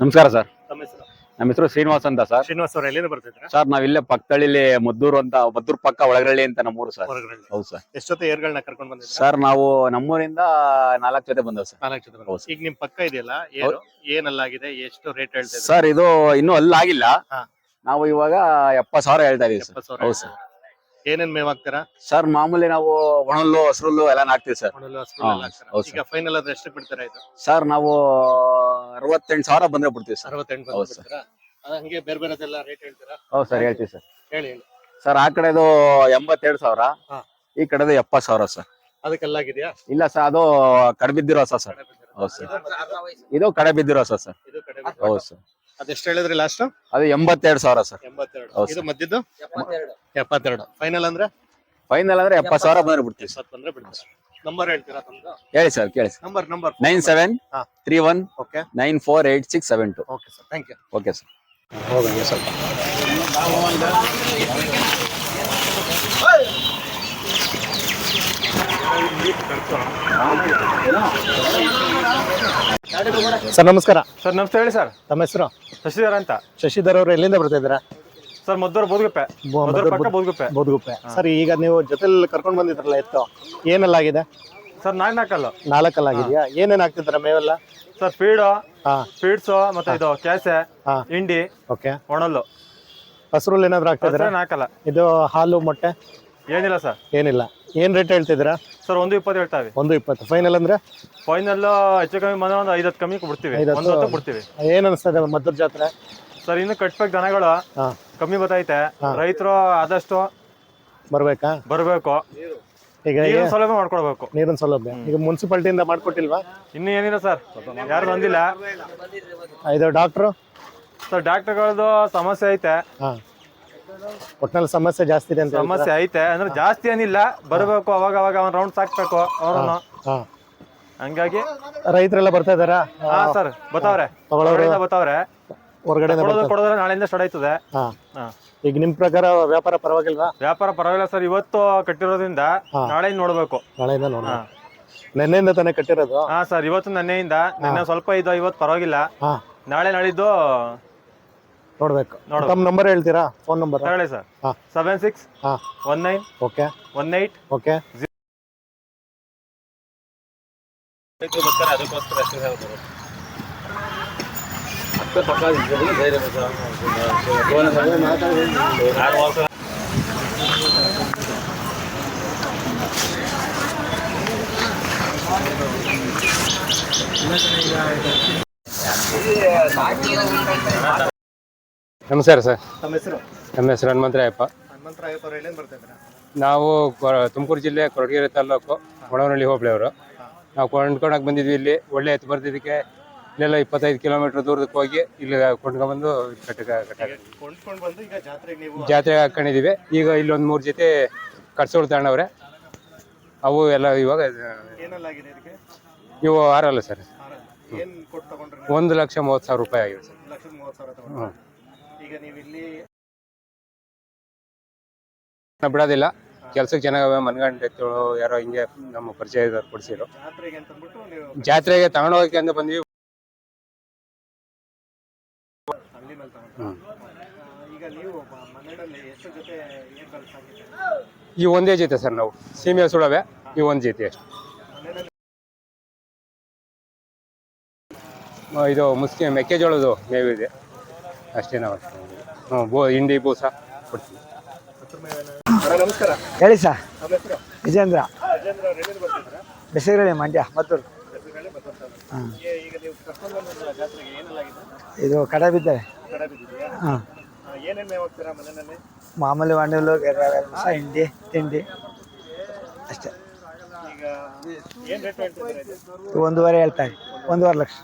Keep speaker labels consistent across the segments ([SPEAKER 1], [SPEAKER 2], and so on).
[SPEAKER 1] ನಮಸ್ಕಾರ ಸರ್.
[SPEAKER 2] ತಮ್ಮ ಹೆಸರು?
[SPEAKER 1] ನಮ್ಮ ಹೆಸರು ಶ್ರೀನಿವಾಸ್ ಅಂತ ಸರ್.
[SPEAKER 2] ಶ್ರೀನಿವಾಸ್ ಅವ್ರ ಎಲ್ಲಿಂದ ಬರ್ತಿದ್ರ
[SPEAKER 1] ಸರ್ ನಾವಿಲ್ಲೇ ಪಕ್ಕದಳ್ಳಿಲಿ ಮದ್ದೂರು ಅಂತ ಮದ್ದೂರ್ ಪಕ್ಕ ಒಳಗರಳ್ಳಿ ಅಂತ ನಮ್ಮೂರು ಸರ್.
[SPEAKER 2] ಹೊರಗಡೆ
[SPEAKER 1] ಹೌದು ಸರ್.
[SPEAKER 2] ಎಷ್ಟೊತ್ತೆ ಏರ್ಗಳನ್ನ ಕರ್ಕೊಂಡ್ ಬಂದಿದ್ರ
[SPEAKER 1] ಸರ್ ನಾವು ನಮ್ಮೂರಿಂದ ನಾಲ್ಕು ಜೊತೆ ಬಂದವ್ ಸರ್.
[SPEAKER 2] ನಾಲ್ಕು ಜೊತೆ
[SPEAKER 1] ಹೌದು
[SPEAKER 2] ಈಗ ನಿಮ್ ಪಕ್ಕ ಇದೆಯಲ್ಲ ಏನು? ಏನಲ್ಲಾಗಿದೆ? ಎಷ್ಟು ರೇಟ್ ಹೇಳ್ತಾ ಇದ್ದಾರೆ?
[SPEAKER 1] ಸರ್ ಇದು ಇನ್ನೂ ಅಲ್ಲಾಗಿಲ್ಲ.
[SPEAKER 2] ಹಾ.
[SPEAKER 1] ನಾವು ಇವಾಗ ಎಪ್ಪತ್ತು ಸಾವಿರ ಹೇಳ್ತಾ ಇದೀವಿ ಸರ್.
[SPEAKER 2] ಎಪ್ಪತ್ತು ಸಾವಿರ.
[SPEAKER 1] ಹೌದು ಸರ್.
[SPEAKER 2] ಏನೇನ್ ಮೇವ್ ಹಾಕ್ತೀರಾ?
[SPEAKER 1] ಸರ್ ಮಾಮೂಲಿ ನಾವು ಒಣಲ್ಲು ಹಸ್ರುಲ್ಲು ಎಲ್ಲ ಹಾಕ್ತಿವಿ ಸರ್.
[SPEAKER 2] ಒಣಲು ಹಸ್ರು
[SPEAKER 1] ಹಾ,
[SPEAKER 2] ಎಲ್ಲ ಹಾಕ್ತಾರಾ?
[SPEAKER 1] ಹೌದು
[SPEAKER 2] ಈಗ ಫೈನಲ್ ಆದ್ರೆ ಎಷ್ಟು ಬಿಡ್ತಾರೆ ಇದು?
[SPEAKER 1] ಸರ್ ನಾವು ಅರವತ್ತೆಂಟು ಸಾವಿರ ಬಂದ್ರೆ ಬಿಡ್ತೀವಿ ಸರ್.
[SPEAKER 2] ಅರವತ್ತೆಂಟು
[SPEAKER 1] ಹೌದು
[SPEAKER 2] ಬಂದು ಬಿಡ್ತಾರಾ? ಅದ್ ಹಂಗೆ ಬೇರೆ ಬೇರೆದೆಲ್ಲ ರೇಟ್ ಹೇಳ್ತೀರಾ?
[SPEAKER 1] ಹೌದು ಸರ್ ಹೇಳ್ತೀವಿ ಸರ್.
[SPEAKER 2] ಹೇಳಿ ಹೇಳಿ.
[SPEAKER 1] ಸರ್ ಆ ಕಡೆದು ಎಂಬತ್ತೆರಡು ಸಾವಿರ
[SPEAKER 2] ಹಾ.
[SPEAKER 1] ಈ ಕಡೆದು ಎಪ್ಪತ್ತು ಸಾವಿರ ಸರ್.
[SPEAKER 2] ಅದಕ್ಕೆಲ್ಲಾಗಿದೆಯಾ?
[SPEAKER 1] ಇಲ್ಲ ಸರ್ ಅದು ಕಡೆ ಬಿದ್ದಿರೋ ಹೊಸ ಸರ್. ಹೌದು ಸರ್. ಇದು ಕಡೆ ಬಿದ್ದಿರೋ ಹೊಸ ಸರ್.
[SPEAKER 2] ಇದು ಕಡೆ
[SPEAKER 1] ಹೌದು ಸರ್.
[SPEAKER 2] ಅದೆಷ್ಟು ಹೇಳಿದ್ರಿ ಲಾಸ್ಟ್
[SPEAKER 1] ಅದು ಎಂಬತ್ತೆರಡು ಸಾವಿರ ಸರ್.
[SPEAKER 2] ಎಂಬತ್ತೆರಡು. ಇದು ಮದ್ದಿದ್ದು? ಎಪ್ಪತ್ತೆರಡು. ಫೈನಲ್ ಅಂದ್ರೆ?
[SPEAKER 1] ಫೈನಲ್ ಅಂದ್ರೆ ಎಪ್ಪತ್ತು ಸಾವಿರ ಬಂದ್ರೆ ಬಿಡ್ತೀವಿ ಸರ್
[SPEAKER 2] ಬಂದ್ರೆ ಬಿಡ್ತೀವಿ ನಂಬರ್ ಹೇಳ್ತೀರಾ ತಮ್ದು?
[SPEAKER 1] ಹೇಳಿ ಸರ್ ಕೇಳಿ sir.
[SPEAKER 2] Number number
[SPEAKER 1] nine seven
[SPEAKER 2] ಹಾ.
[SPEAKER 1] Three one
[SPEAKER 2] okay
[SPEAKER 1] nine four eight six seven two
[SPEAKER 2] okay sir thank you
[SPEAKER 1] okay sir.
[SPEAKER 2] ಹೋಗಂಗೆ ಸ್ವಲ್ಪ ಸರ್ ನಮಸ್ಕಾರ.
[SPEAKER 3] ಸರ್ ನಮಸ್ತೆ ಹೇಳಿ ಸರ್.
[SPEAKER 2] ತಮ್ಮ ಹೆಸರು?
[SPEAKER 3] ಶಶಿಧರ್ ಅಂತ.
[SPEAKER 2] ಶಶಿಧರ್ ಅವರು ಎಲ್ಲಿಂದ ಬರ್ತಾ ಇದ್ದೀರಾ?
[SPEAKER 3] ಸರ್ ಮದ್ದೂರು ಬೋದ್ಗುಪ್ಪೆ. ಮದ್ದೂರು ಪಕ್ಕ ಬೋದ್ಗುಪ್ಪೆ.
[SPEAKER 2] ಬೋಧಗುಪ್ಪೆ ಸರ್ ಈಗ ನೀವು ಜೊತೆಲಿ ಕರ್ಕೊಂಡು ಬಂದಿದ್ರಲ್ಲ ಎತ್ತು. ಏನೆಲ್ಲಾಗಿದೆ
[SPEAKER 3] ಸರ್ ನಾಲ್ಕು ನಾಲ್ಕಲ್ಲು
[SPEAKER 2] ಆಗಿದೆಯಾ ಏನೇನ್ ಆಗ್ತಿದ್ರ ಮೇವೆಲ್ಲ?
[SPEAKER 3] ಸರ್ ಫೀಡು
[SPEAKER 2] ಹಾ.
[SPEAKER 3] ಫೀಡ್ಸು ಮತ್ತೆ ಇದು ಕ್ಯಾಸೆ ಹಿಂಡಿ
[SPEAKER 2] ಓಕೆ.
[SPEAKER 3] ಒಣಲ್ಲು.
[SPEAKER 2] ಹಸ್ರಲ್ಲಿ ಏನಾದ್ರು
[SPEAKER 3] ಹಸ್ರು ನಾಲ್ಕಲ್ಲ.
[SPEAKER 2] ಇದು ಹಾಲು ಮೊಟ್ಟೆ?
[SPEAKER 3] ಏನಿಲ್ಲ ಸರ್.
[SPEAKER 2] ಏನಿಲ್ಲ. ಏನ್ ರೇಟ್ ಹೇಳ್ತಿದ್ದೀರಾ?
[SPEAKER 3] ಸರ್ ಒಂದು ಇಪ್ಪತ್ತು ಹೇಳ್ತಾವೆ
[SPEAKER 2] ಒಂದು ಇಪ್ಪತ್ತು. ಫೈನಲ್ ಅಂದ್ರೆ?
[SPEAKER 3] ಫೈನಲ್ ಹೆಚ್ಚು ಕಮ್ಮಿ ಮನೆ ಒಂದು ಐದತ್ತು ಕಮ್ಮಿ ಕೊಡ್ತೀವಿ.
[SPEAKER 2] ಐದು ಹತ್ತು?
[SPEAKER 3] ಒಂದು ಹೊತ್ತು ಬಿಡ್ತೀವಿ
[SPEAKER 2] ಏನ್ ಅನಿಸ್ತದೆ ಮದ್ದೂರ್ ಜಾತ್ರೆ?
[SPEAKER 3] ಸರ್ ಇನ್ನು ಕಟ್ಬೇಕು ದನಗಳು.
[SPEAKER 2] ಹಾ.
[SPEAKER 3] ಕಮ್ಮಿ ಬತ್ತೈತೆ ರೈತರು ಆದಷ್ಟು
[SPEAKER 2] ಬರಬೇಕಾ?
[SPEAKER 3] ಬರಬೇಕು.
[SPEAKER 2] ಈಗ
[SPEAKER 3] ನೀರಿನ ಸೌಲಭ್ಯ ಮಾಡ್ಕೊಡ್ಬೇಕು.
[SPEAKER 2] ನೀರಿನ ಸೌಲಭ್ಯ. ಈಗ ಮುನ್ಸಿಪಾಲ್ಟಿಯಿಂದ ಮಾಡ್ಕೊಟ್ಟಿಲ್ವಾ?
[SPEAKER 3] ಇನ್ನು ಏನಿಲ್ಲ ಸರ್. ಯಾರು ಬಂದಿಲ್ಲ.
[SPEAKER 2] ಇದು ಡಾಕ್ಟ್ರು
[SPEAKER 3] ಸರ್ ಡಾಕ್ಟರ್ಗಳದ್ದು ಸಮಸ್ಯೆ ಐತೆ.
[SPEAKER 2] ಹಾ. ಒಟ್ನಲ್ಲಿ ಸಮಸ್ಯೆ ಜಾಸ್ತಿ ಇದೆ ಅಂತ
[SPEAKER 3] ಸಮಸ್ಯೆ ಐತೆ. ಅಂದ್ರೆ ಜಾಸ್ತಿ ಏನಿಲ್ಲ. ಬರಬೇಕು ಅವಾಗ ಅವಾಗ ಅವನ್ ರೌಂಡ್ ಸಾಕ್ಬೇಕು. ಅವ್ರನ್ನ
[SPEAKER 2] ಹಾ
[SPEAKER 3] ಹಂಗಾಗಿ
[SPEAKER 2] ರೈತರೆಲ್ಲ ಬರ್ತಾ ಇದಾರಾ
[SPEAKER 3] ಹಾ ಸರ್ ಬತಾವ್ರೆ
[SPEAKER 2] ತಗೊಳ್ಳೋರು?
[SPEAKER 3] ಬತಾವ್ರೆ
[SPEAKER 2] ಹೊರಗಡೆ
[SPEAKER 3] ಕೊಡೋದು ಕೊಡೋದ್ರೆ ನಾಳೆಯಿಂದ ಸ್ಟಾರ್ಟ್ ಆಯ್ತದೆ.
[SPEAKER 2] ಹಾ.
[SPEAKER 3] ಹಾ.
[SPEAKER 2] ಈಗ ನಿಮ್ ಪ್ರಕಾರ ವ್ಯಾಪಾರ ಪರವಾಗಿಲ್ಲ
[SPEAKER 3] ವ್ಯಾಪಾರ ಪರವಾಗಿಲ್ಲ ಸರ್ ಇವತ್ತು ಕಟ್ಟಿರೋದ್ರಿಂದ
[SPEAKER 2] ಹಾ.
[SPEAKER 3] ನಾಳೆ ನೋಡ್ಬೇಕು.
[SPEAKER 2] ನಾಳೆಯಿಂದ ನೋಡ
[SPEAKER 3] ಹಾ.
[SPEAKER 2] ನೆನ್ನೆಯಿಂದ ತಾನೇ ಕಟ್ಟಿರೋದು?
[SPEAKER 3] ಹಾ ಸರ್ ಇವತ್ತು ನೆನ್ನೆಯಿಂದ. ನೆನ್ನೆ ಸ್ವಲ್ಪ ಇದು ಇವತ್ತು ಪರವಾಗಿಲ್ಲ.
[SPEAKER 2] ಹಾ.
[SPEAKER 3] ನಾಳೆ ನಾಳಿದ್ದು
[SPEAKER 2] ನೋಡ್ಬೇಕು.
[SPEAKER 3] ನೋಡ್ಬೇಕು.
[SPEAKER 2] ತಮ್ಮ ನಂಬರ್ ಹೇಳ್ತೀರಾ? ಫೋನ್ ನಂಬರ್
[SPEAKER 3] ತಗೊಳ್ಳಿ ಸರ್.
[SPEAKER 2] ಹಾ.
[SPEAKER 3] ಸೆವೆನ್ ಸಿಕ್ಸ್
[SPEAKER 2] ಹಾ.
[SPEAKER 3] One nine
[SPEAKER 2] okay
[SPEAKER 3] one eight
[SPEAKER 2] okay
[SPEAKER 4] ನಮಸ್ಕಾರ ಸರ್.
[SPEAKER 2] ತಮ್ಮ ಹೆಸರು?
[SPEAKER 4] ನಮ್ಮ ಹೆಸರು ಹನುಮಂತರಾಯಪ್ಪ.
[SPEAKER 2] ಹನುಮಂತರಾಯಪ್ಪ ಅವ್ರು ಎಲ್ಲಿಂದ ಬರ್ತಾ ಇದ್ದೀರಾ?
[SPEAKER 4] ನಾವು ಕೊ- ತುಮಕೂರು ಜಿಲ್ಲೆ ಕೊರಟಗೆರೆ ತಾಲೂಕು ಒಣವನಹಳ್ಳಿ ಹೋಬಳಿಯವರು. ನಾವು ಕೊಂಡ್ಕೊಳಕ್ಕೆ ಬಂದಿದ್ವಿ ಇಲ್ಲಿ. ಒಳ್ಳೆ ಎತ್ತು ಬರ್ತಿದ್ದಕ್ಕೆ ಇಲ್ಲೆಲ್ಲ ಇಪ್ಪತ್ತೈದು ಕಿಲೋಮೀಟರ್ ದೂರದಕ್ಕೆ ಹೋಗಿ ಇಲ್ಲಿ ಕೊಂಡ್ಕೊಂಡ್ಬಂದು ಕಟ್ಟಕ ಕಟ್ಟ
[SPEAKER 2] ಕೊಂಡ್ಕೊಂಡು ಬಂದು ಈಗ ಜಾತ್ರೆಗೆ ನೀವು
[SPEAKER 4] ಜಾತ್ರೆಗೆ ಹಾಕೊಂಡಿದ್ದೀವಿ. ಈಗ ಇಲ್ಲೊಂದು ಮೂರು ಜೊತೆ ಕಟ್ಸೋಳು ತಗೊಂಡವ್ರೆ ಅವು ಎಲ್ಲ ಇವಾಗ
[SPEAKER 2] ಏನೆಲ್ಲಾಗಿದೆ ಇದಕ್ಕೆ?
[SPEAKER 4] ಇವು ಆರಲ್ಲ ಸರ್.
[SPEAKER 2] ಹಾರ. ಏನ್ ಕೊಟ್ಟು ತಗೊಂಡ್ರಿ
[SPEAKER 4] ಒಂದು ಲಕ್ಷ ಮೂವತ್ತು ಸಾವಿರ ರೂಪಾಯಿ ಆಗಿದೆ ಸರ್.
[SPEAKER 2] ಲಕ್ಷದ ಮೂವತ್ತು ಸಾವಿರ ತಗೊಂಡ್ರಿ.
[SPEAKER 4] ಹ್ಮ್.
[SPEAKER 2] ಈಗ ನೀವು ಇಲ್ಲಿ
[SPEAKER 4] ನಾವು ಬಿಡೋದಿಲ್ಲ ಕೆಲ್ಸಕ್ಕೆ ಚೆನ್ನಾಗವೆ ಮನ್ಗಂಡು ಯಾರೋ ಹಿಂಗೆ ನಮ್ಮ ಪರಿಚಯದವ್ರು ಕೊಡ್ಸಿರು.
[SPEAKER 2] ಜಾತ್ರೆಗೆ ನೀವು
[SPEAKER 4] ಜಾತ್ರೆಗೆ ತಗೊಂಡೋಗಕ್ಕೆ ಅಂತ ಬಂದ್ವಿ.
[SPEAKER 2] ಅಲ್ಲಿ ಮೇಲೆ ತಗೊಂಡ್ರಿ
[SPEAKER 4] ಹ್ಮ್.
[SPEAKER 2] ಈಗ ನೀವು ಮ- ಮನೆಯಲ್ಲಿ ಎಷ್ಟು ಜೊತೆ ಏನ್ ಕಲ್ಸಾಗಿದೆ
[SPEAKER 4] ಈ ಒಂದೇ ಜೊತೆ ಸರ್ ನಾವು. ಸೀಮೆ ಸುಳವೆ ಈ ಒಂದು ಜೊತೆ ಅಷ್ಟೇ.
[SPEAKER 2] ಮನೆಯಲ್ಲಿ
[SPEAKER 4] ಇದು ಮುಸ್ಕಿ ಮೆಕ್ಕೆಜೋಳದು ಮೇವಿದೆ. ಅಷ್ಟೇ ನಾವು ಅಷ್ಟೇ. ಹ್ಞೂ ಬೋ ಹಿಂಡಿ ಬೂಸ ಕೊಡ್ತೀವಿ
[SPEAKER 2] ನಮಸ್ಕಾರ.
[SPEAKER 5] ಹೇಳಿ ಸರ್ ವಿಜೇಂದ್ರ. ಬೆಸಗಳಿ ಮಂಡ್ಯ ಮದ್ದೂರು. ಇದು ಕಡೆ ಬಿದ್ದರೆ. ಹಾಂ. ಮಾಮೂಲಿ ಮಣ್ಣು ಗೆರ್ರಸ ಹಿಂಡಿ ತಿಂಡಿ. ಅಷ್ಟೇ. ಒಂದೂವರೆ ಹೇಳ್ತಾರೆ. ಒಂದೂವರೆ ಲಕ್ಷ.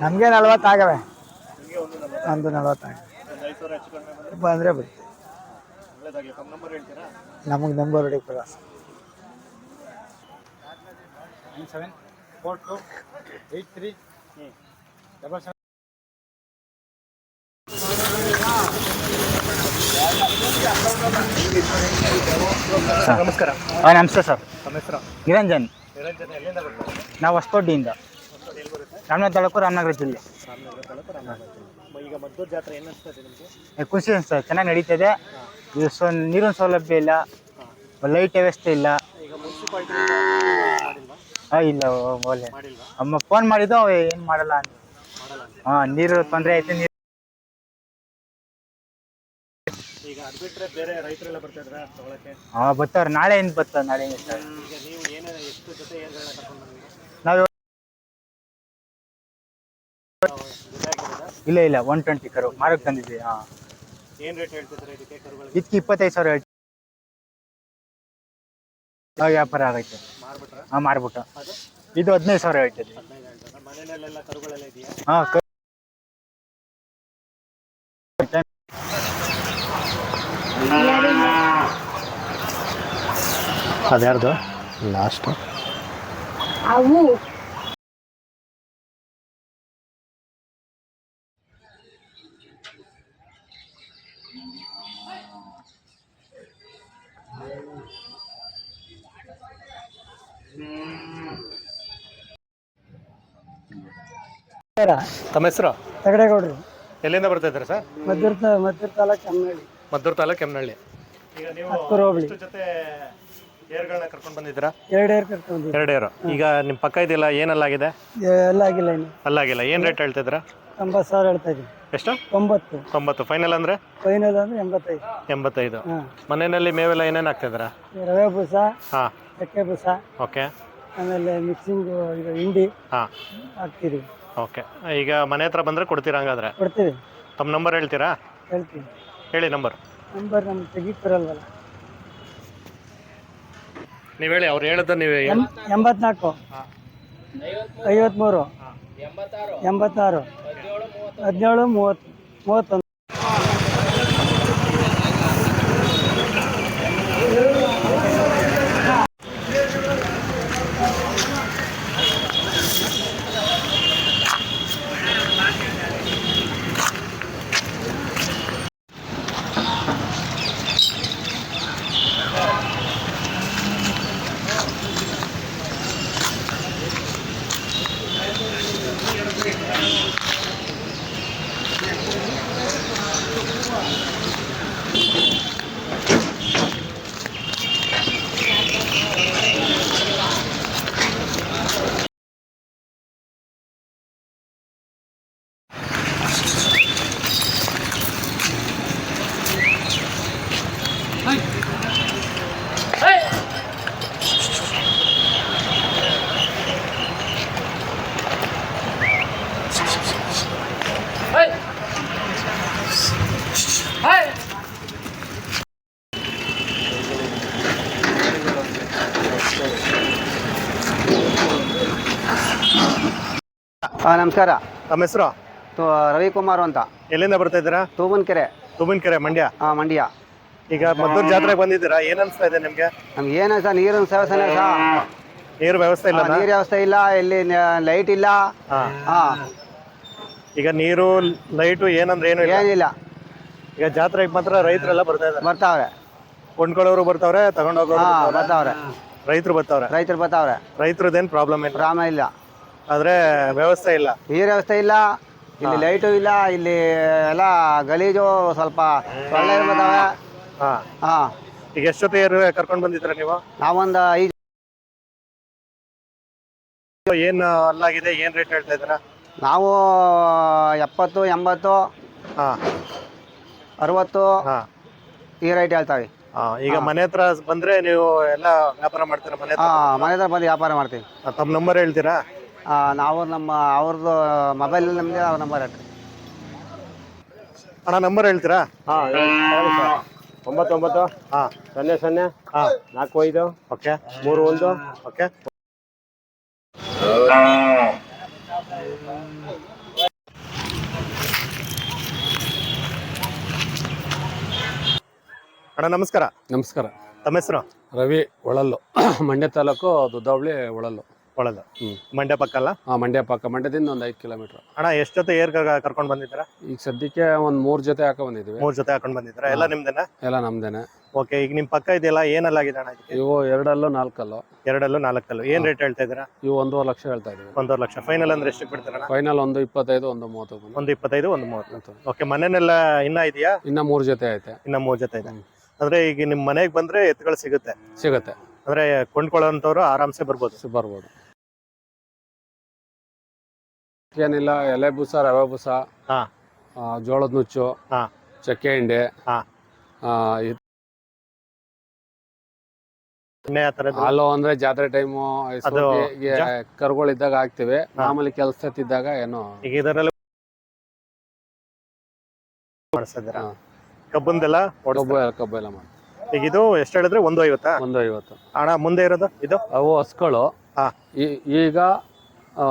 [SPEAKER 5] ನಮಗೆ ನಲ್ವತ್ತು ಆಗವೆ
[SPEAKER 2] ನಮ್ಮದು ಒಂದು ನಲ್ವತ್ತು
[SPEAKER 5] ಒಂದು ನಲ್ವತ್ತು ಆಗವೆ
[SPEAKER 2] ಒಂದು ಐದು ಸಾವಿರ ಹೆಚ್ಚು ಕಡಿಮೆ ಬಂದರೆ ಹೇಳ್ತೀರಾ
[SPEAKER 5] ನಮಗೆ ನಂಬರ್ ಹೊಡಿ ಪ್ರವಾಸ
[SPEAKER 2] ನಮಸ್ಕಾರ.
[SPEAKER 6] ಹಾಂ ನಮಸ್ತೆ ಸರ್.
[SPEAKER 2] ತಮ್ಮ ಹೆಸರು?
[SPEAKER 6] ನಿರಂಜನ್.
[SPEAKER 2] ಎಲ್ಲಿಂದ ಬರ್ತಾರೆ?
[SPEAKER 6] ನಾವು
[SPEAKER 2] ಬರುತ್ತೆ
[SPEAKER 6] ರಾಮನಗರ ತಾಲೂಕು ರಾಮನಗರ ಜಿಲ್ಲೆ.
[SPEAKER 2] ರಾಮನಗರ ತಾಲೂಕು ರಾಮನಗರ ಜಿಲ್ಲೆ. ಈಗ ಮದ್ದೂರು ಜಾತ್ರೆ ಏನು ಅನಿಸ್ತದೆ ನಿಮಗೆ?
[SPEAKER 6] ಖುಷಿ ಅನ್ಸ್ತದೆ ಚೆನ್ನಾಗಿ ನಡೀತದೆ ಇದು. ಸೊ ನೀರಿನ ಸೌಲಭ್ಯ ಇಲ್ಲ. ಲೈಟ್ ವ್ಯವಸ್ಥೆ ಇಲ್ಲ.
[SPEAKER 2] ಈಗ ಮುನ್ಸಿಪಾಲ್ಟಿ
[SPEAKER 6] ಆ, ಇಲ್ಲ ಒಳ್ಳೆ.
[SPEAKER 2] ಮಾಡಿಲ್ವಾ?
[SPEAKER 6] ಅಮ್ಮ ಫೋನ್ ಮಾಡಿದ್ದು ಅವ ಏನು ಮಾಡಲ್ಲ ಅಂತ.
[SPEAKER 2] ಮಾಡಲ್ಲ ಅಂತ.
[SPEAKER 6] ಹಾಂ ನೀರು ತೊಂದರೆ ಐತೆ ನೀರು.
[SPEAKER 2] ಈಗ ಅದು ಬಿಟ್ಟರೆ ಬೇರೆ ರೈತರೆಲ್ಲ ಬರ್ತಾ ನಾಳೆ ತಗೊಳಕ್ಕೆ?
[SPEAKER 6] ಹಾಂ ಬರ್ತಾವ್ರೆ. ನಾಳೆಯಿಂದ ಬರ್ತಾರೆ ನಾಳೆಯಿಂದ start.
[SPEAKER 2] ಈಗ ನೀವು ಏನು ಎಷ್ಟು ಜೊತೆ ಏನ್ಗಳನ್ನ ಕರ್ಕೊಂಡು ಬಂದಿದ್ದೀರಾ
[SPEAKER 6] ನಾವು
[SPEAKER 2] ಗೊತ್ತಾಗ್ತದ
[SPEAKER 6] ಇಲ್ಲ ಇಲ್ಲ ಒನ್ ಟ್ವೆಂಟಿ ಕರು ಮಾರಕ್ ತಂದಿದ್ವಿ ಹಾಂ.
[SPEAKER 2] ಏನು ರೇಟ್ ಹೇಳ್ತಿದ್ರೆ ಇದಕ್ಕೆ ಕರುಗಳಿಗೆ
[SPEAKER 6] ಇದಕ್ಕೆ ಇಪ್ಪತ್ತೈದು ಸಾವಿರ ಹೇಳ್ತೀವಿ ವ್ಯಾಪಾರ ಆಗೈತೆ.
[SPEAKER 2] ಹಾ
[SPEAKER 6] ಹಾಂ ಮಾರ್ಬಿಟ್ಟು.
[SPEAKER 2] ಅದು?
[SPEAKER 6] ಇದು ಹದಿನೈದು ಸಾವಿರ ಹೇಳ್ತಿದ್ವಿ
[SPEAKER 2] ಹದಿನೈದು ಹೇಳ್ತದ ಮನೆಯಲ್ಲೆಲ್ಲ ಕರುಗಳೆಲ್ಲ ಇದೆಯಾ?
[SPEAKER 6] ಹಾಂ
[SPEAKER 2] ಅದ್ಯಾರ್ದು? ಲಾಸ್ಟ್?
[SPEAKER 7] ಅವು.
[SPEAKER 2] ತಮ್ಮ ಹೆಸರು?
[SPEAKER 5] ತಗಡೆಗೌಡ್ರಿ
[SPEAKER 2] ಎಲ್ಲಿಂದ ಬರ್ತಾ ಇದ್ದಾರೆ ಸರ್?
[SPEAKER 5] ಮದ್ದೂರ್ ತ- ಮದ್ದೂರ್ ತಾಲೂಕ್ ಕಮ್ಮನಹಳ್ಳಿ
[SPEAKER 2] ಮದ್ದೂರು ತಾಲೂಕು ಕೆಮ್ಮನಹಳ್ಳಿ ಈಗ ನೀವು
[SPEAKER 5] ಹತ್ತೂರು ಹೋಬಳಿ.
[SPEAKER 2] ಎಷ್ಟು ಜೊತೆ ಏರ್ಗಳನ್ನ ಕರ್ಕೊಂಡು ಬಂದಿದ್ದೀರಾ?
[SPEAKER 5] ಎರಡು ಏರ್ ಕರ್ಕೊಂಡಿದ್ವಿ
[SPEAKER 2] ಈಗ ನಿಮ್ಮ ಪಕ್ಕ ಇದೆಯಲ್ಲ ಏನಲ್ಲಾಗಿದೆ
[SPEAKER 5] ಎಲ್ಲ ಆಗಿಲ್ಲ ಇನ್ನು.
[SPEAKER 2] ಅಲ್ಲಾಗಿಲ್ಲ ಏನು ರೇಟ್ ಹೇಳ್ತಿದ್ದೀರಾ
[SPEAKER 5] ತೊಂಬತ್ತು ಸಾವಿರ ಹೇಳ್ತಾ ಇದ್ವಿ
[SPEAKER 2] ಎಷ್ಟು?
[SPEAKER 5] ತೊಂಬತ್ತು.
[SPEAKER 2] ತೊಂಬತ್ತು. ಫೈನಲ್ ಅಂದರೆ?
[SPEAKER 5] ಫೈನಲ್ ಅಂದ್ರೆ ಎಂಬತ್ತೈದು.
[SPEAKER 2] ಎಂಬತ್ತೈದು.
[SPEAKER 5] ಹಾಂ.
[SPEAKER 2] ಮನೆಯಲ್ಲಿ ಮೇವೆಲ್ಲ ಏನೇನು ಹಾಕ್ತಿದ್ದೀರಾ?
[SPEAKER 5] ರವೆ ಬೂಸ
[SPEAKER 2] ಹಾಂ.
[SPEAKER 5] ಚಕ್ಕೆ ಬೂಸ
[SPEAKER 2] ಓಕೆ.
[SPEAKER 5] ಆಮೇಲೆ ಮಿಕ್ಸಿಂಗ್ ಇದು ಹಿಂಡಿ
[SPEAKER 2] ಹಾಂ.
[SPEAKER 5] ಹಾಕ್ತೀರಿ
[SPEAKER 2] ಓಕೆ. ಈಗ ಮನೆ ಹತ್ರ ಬಂದರೆ ಕೊಡ್ತೀರಾ ಹಂಗಾದ್ರೆ?
[SPEAKER 5] ಕೊಡ್ತೀವಿ.
[SPEAKER 2] ತಮ್ಮ ನಂಬರ್ ಹೇಳ್ತೀರಾ?
[SPEAKER 5] ಹೇಳ್ತೀನಿ
[SPEAKER 2] ಹೇಳಿ ನಂಬರ್
[SPEAKER 5] ನಂಬರ್ ನಮ್ಗೆ ತೆಗಿತಿರಲ್ವಲ್ಲ.
[SPEAKER 2] ನೀವು ಹೇಳಿ ಅವ್ರು ಹೇಳಿದ್ದು ನೀವು
[SPEAKER 5] ಎಂಬತ್ನಾಲ್ಕು. ಐವತ್ಮೂರು. ಎಂಬತ್ತಾರು. ಹದಿನೇಳು ಮೂವತ್ತು ಮೂವತ್ತೊಂದು
[SPEAKER 8] ನಮಸ್ಕಾರ.
[SPEAKER 2] ತಮ್ಮ ಹೆಸರು?
[SPEAKER 8] ರವಿಕುಮಾರ್ ಅಂತ.
[SPEAKER 2] ಎಲ್ಲಿಂದ ಬರ್ತಾ ಇದ್ದೀರಾ?
[SPEAKER 8] ತೂಬನ್ಕೆರೆ
[SPEAKER 2] ತುಮನ್ಕೆರೆ ಮಂಡ್ಯ?
[SPEAKER 8] ಆ, ಮಂಡ್ಯ.
[SPEAKER 2] ಈಗ ಮದ್ದೂರು ಜಾತ್ರೆಗೆ ಬಂದಿದ್ದೀರಾ? ಏನ್ ಅನ್ಸ್ತಾ ಇದೆ ನಿಮ್ಗೆ?
[SPEAKER 8] ನಮ್ಗೆ ಏನು ಸರ್ ನೀರಿನ ವ್ಯವಸ್ಥೆ ಇಲ್ಲ
[SPEAKER 2] ನೀರು ವ್ಯವಸ್ಥೆ ಇಲ್ಲ
[SPEAKER 8] ನೀರು ವ್ಯವಸ್ಥೆ ಇಲ್ಲ ಇಲ್ಲಿ ಲೈಟ್ ಇಲ್ಲ.
[SPEAKER 2] ಹಾ.
[SPEAKER 8] ಹಾ.
[SPEAKER 2] ಈಗ ನೀರು ಲೈಟು ಏನಂದ್ರೆ ಏನು ಇಲ್ಲ?
[SPEAKER 8] ಏನಿಲ್ಲ.
[SPEAKER 2] ಈಗ ಜಾತ್ರೆಗೆ ಮಾತ್ರ ರೈತರೆಲ್ಲ ಬರ್ತಾ ಇದ್ದಾರೆ.
[SPEAKER 8] ಬರ್ತಾವ್ರೆ.
[SPEAKER 2] ಕೊಂಡ್ಕೊಳ್ಳೋರು ಬರ್ತಾವ್ರೆ ತಗೊಂಡೋಗೋರು
[SPEAKER 8] ಹಾ
[SPEAKER 2] ಬರ್ತಾವ್ರೆ.
[SPEAKER 8] ಬರ್ತಾವ್ರೆ.
[SPEAKER 2] ರೈತರು ಬರ್ತಾವ್ರೆ.
[SPEAKER 8] ರೈತರು ಬರ್ತಾವ್ರೆ.
[SPEAKER 2] ರೈತರದ್ದೇನು ಪ್ರಾಬ್ಲಮ್ ಇಲ್ಲ.
[SPEAKER 8] ರಾಮ ಇಲ್ಲ.
[SPEAKER 2] ಆದ್ರೆ ವ್ಯವಸ್ಥೆ ಇಲ್ಲ.
[SPEAKER 8] ನೀರು ವ್ಯವಸ್ಥೆ ಇಲ್ಲ ಇಲ್ಲಿ ಲೈಟು ಇಲ್ಲ ಇಲ್ಲಿ ಎಲ್ಲ ಗಲೀಜು ಸ್ವಲ್ಪ ಸೊಳ್ಳೆ ಬರ್ತಾವೆ
[SPEAKER 2] ಹಾ.
[SPEAKER 8] ಹಾ.
[SPEAKER 2] ಈಗ ಎಷ್ಟೊತ್ತಿಗೆ ಕರ್ಕೊಂಡು ಬಂದಿದ್ರ ನೀವು?
[SPEAKER 8] ನಾವೊಂದು ಐದು
[SPEAKER 2] ಏನ್ ಅಲ್ಲಾಗಿದೆ ಏನ್ ರೇಟ್ ಹೇಳ್ತಾ ಇದ್ದೀರಾ?
[SPEAKER 8] ನಾವು ಎಪ್ಪತ್ತು ಎಂಬತ್ತು
[SPEAKER 2] ಹಾ.
[SPEAKER 8] ಅರವತ್ತು
[SPEAKER 2] ಹಾ.
[SPEAKER 8] ಈ ರೇಟ್ ಹೇಳ್ತಾವೆ.
[SPEAKER 2] ಹಾ ಈಗ ಮನೆ ಹತ್ರ ಬಂದ್ರೆ ನೀವು ಎಲ್ಲ ವ್ಯಾಪಾರ ಮಾಡ್ತೀರಾ? ಮನೆ
[SPEAKER 8] ಹಾ ಮನೆ ಹತ್ರ ಬಂದು ವ್ಯಾಪಾರ ಮಾಡ್ತೀವಿ.
[SPEAKER 2] ಆ, ತಮ್ಮ ನಂಬರ್ ಹೇಳ್ತೀರಾ?
[SPEAKER 8] ಆ, ನಾವು ನಮ್ಮ ಅವ್ರದ್ದು ಮೊಬೈಲ್ ನಮಗೆ ಅವ್ರ ನಂಬರ್ ಹೇಳ್ರಿ
[SPEAKER 2] ಅಣ್ಣ ನಂಬರ್ ಹೇಳ್ತೀರಾ?
[SPEAKER 9] ಒಂಬತ್ತೊಂಬತ್ತು
[SPEAKER 2] ಹಾ.
[SPEAKER 9] ಸೊನ್ನೆ ಸೊನ್ನೆ
[SPEAKER 2] ಹಾ.
[SPEAKER 9] ನಾಲ್ಕು ಐದು
[SPEAKER 2] ಓಕೆ.
[SPEAKER 9] ಮೂರು ಒಂದು.
[SPEAKER 2] ಓಕೆ. ಅಣ್ಣ ನಮಸ್ಕಾರ.
[SPEAKER 10] ನಮಸ್ಕಾರ.
[SPEAKER 2] ತಮ್ಮ ಹೆಸರು?
[SPEAKER 10] ರವಿ ಒಳಲ್ಲು. ಮಂಡ್ಯ ತಾಲೂಕು ದುದ್ದಾವಳಿ ಒಳಲ್ಲು. ಹ್ಮ್.
[SPEAKER 2] ಮಂಡ್ಯ ಪಕ್ಕ ಅಲ್ಲ?
[SPEAKER 10] ಆ ಮಂಡ್ಯ ಪಕ್ಕ. ಮಂಡ್ಯದಿಂದ ಒಂದು ಐದು ಕಿಲೋಮೀಟರ್.
[SPEAKER 2] ಅಣ್ಣ ಎಷ್ಟು ಜೊತೆ ಏರ್ ಕರ್ಕೊಂಡು ಬಂದಿದ್ದೀರಾ?
[SPEAKER 10] ಈಗ ಸದ್ಯಕ್ಕೆ ಒಂದ್ ಮೂರ್ ಜೊತೆ ಹಾಕ ಬಂದಿದ್ವಿ
[SPEAKER 2] ಮೂರ್ ಜೊತೆ ಹಾಕೊಂಡ್ ಬಂದಿದ್ದೀರಾ? ಎಲ್ಲ ನಿಮ್ದೇನಾ?
[SPEAKER 10] ಎಲ್ಲ ನಮ್ದೇನೆ.
[SPEAKER 2] ಓಕೆ ಈಗ ನಿಮ್ ಪಕ್ಕ ಇದೆಯಲ್ಲ ಏನೆಲ್ಲ ಆಗಿದೆ ಅಣ್ಣ ಇದಕ್ಕೆ?
[SPEAKER 10] ಇವು ಎರಡಲ್ಲೂ ನಾಲ್ಕಲ್ಲು.
[SPEAKER 2] ಎರಡಲ್ಲೂ ನಾಲ್ಕಲ್ಲು. ಏನ್ ರೇಟ್ ಹೇಳ್ತಾ ಇದ್ದೀರಾ?
[SPEAKER 10] ಇವು ಒಂದೂವರೆ ಲಕ್ಷ ಹೇಳ್ತಾ ಇದೀವಿ
[SPEAKER 2] ಒಂದೂವರೆ ಲಕ್ಷ. ಫೈನಲ್ ಅಂದ್ರೆ ಎಷ್ಟು ಬಿಡ್ತೀರಣ್ಣ?
[SPEAKER 10] ಫೈನಲ್ ಒಂದು ಇಪ್ಪತ್ತೈದು ಒಂದು ಮೂವತ್ತು.
[SPEAKER 2] ಒಂದು ಇಪ್ಪತ್ತೈದು ಒಂದು ಮೂವತ್ತು. ಓಕೆ ಮನೆನೆಲ್ಲ ಇನ್ನ ಇದೆಯಾ?
[SPEAKER 10] ಇನ್ನ ಮೂರ್ ಜೊತೆ ಐತೆ.
[SPEAKER 2] ಇನ್ನ ಮೂರ್ ಜೊತೆ ಇದೆ.
[SPEAKER 10] ಹ್ಮ್.
[SPEAKER 2] ಅಂದ್ರೆ ಈಗ ನಿಮ್ ಮನೆಗೆ ಬಂದ್ರೆ ಎತ್ತುಗಳು ಸಿಗುತ್ತೆ.
[SPEAKER 10] ಸಿಗುತ್ತೆ.
[SPEAKER 2] ಅಂದ್ರೆ ಕೊಂಡ್ಕೊಳ್ಳೋಂಥವ್ರು ಆರಾಮ್ಸೆ ಬರ್ಬೋದು.
[SPEAKER 10] ಬರ್ಬೋದು. ಏನಿಲ್ಲ ಎಲೆ ಬೂಸ ರವೆ ಬೂಸ
[SPEAKER 2] ಹಾ.
[SPEAKER 10] ಜೋಳದ ನುಚ್ಚು
[SPEAKER 2] ಹಾ.
[SPEAKER 10] ಚಕ್ಕೆ ಹಿಂಡಿ
[SPEAKER 2] ಹಾ.
[SPEAKER 10] ಆ, ಇದ್-
[SPEAKER 2] ಎಣ್ಣೆ ಆ ಥರದ್ದು?
[SPEAKER 10] ಹಾಲು ಅಂದ್ರೆ ಜಾತ್ರೆ ಟೈಮು
[SPEAKER 2] ಕರುಗಳು ಇದ್ದಾಗ
[SPEAKER 10] ಕರುಗಳಿದ್ದಾಗ ಹಾಕ್ತಿವಿ ಮಾಮೂಲಿ ಇದ್ದಾಗ ಏನು
[SPEAKER 2] ಈಗ ಇದರಲ್ಲಿ
[SPEAKER 10] ಹಾ.
[SPEAKER 2] ಕಬ್ಬಂದೆಲ್ಲ
[SPEAKER 10] ಕಬ್ಬು ಕಬ್ಬು ಎಲ್ಲ
[SPEAKER 2] ಈಗ ಇದು ಎಷ್ಟು ಹೇಳಿದ್ರೆ? ಒಂದು ಐವತ್ತಾ?
[SPEAKER 10] ಒಂದು ಐವತ್ತು.
[SPEAKER 2] ಹಣ ಮುಂದೆ ಇರೋದು? ಇದು?
[SPEAKER 10] ಅವು ಹಸ್ಗಳು
[SPEAKER 2] ಹಾ.
[SPEAKER 10] ಈ- ಈಗ ಆ,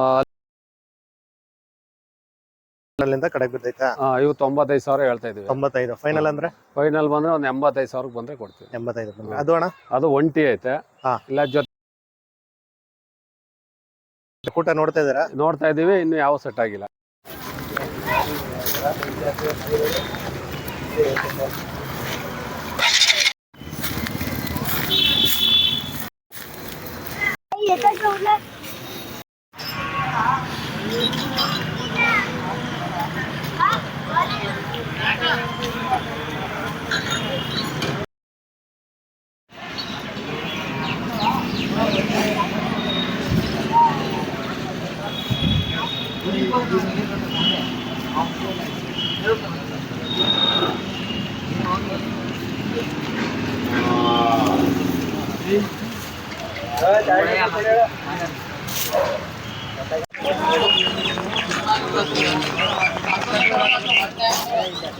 [SPEAKER 2] ಅಲ್ಲಿಂದ ಕಡೆಗೆ ಬಿದ್ದೈತಾ?
[SPEAKER 10] ಇವು ತೊಂಬತ್ತೈದು ಸಾವಿರ ಹೇಳ್ತಾ ಇದೀವಿ
[SPEAKER 2] ತೊಂಬತ್ತೈದು ಫೈನಲ್ ಅಂದ್ರೆ?
[SPEAKER 10] ಫೈನಲ್ ಬಂದ್ರೆ ಒಂದ್ ಎಂಬತ್ತೈದು ಸಾವಿರಕ್ಕೆ ಬಂದ್ರೆ ಕೊಡ್ತೀವಿ.
[SPEAKER 2] ಎಂಬತ್ತೈದು ಬಂದ್ರೆ. ಅದು ಅಣ್ಣ?
[SPEAKER 10] ಅದು ಒಂಟಿ ಐತೆ.
[SPEAKER 2] ಹಾ.
[SPEAKER 10] ಇಲ್ಲ ಜೊತೆ
[SPEAKER 2] ಕೂಟ ನೋಡ್ತಾ ಇದ್ದೀರಾ?
[SPEAKER 10] ನೋಡ್ತಾ ಇದೀವಿ ಇನ್ನು ಯಾವ ಸೆಟ್ ಆಗಿಲ್ಲ.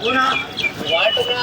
[SPEAKER 10] Una. Igual tú me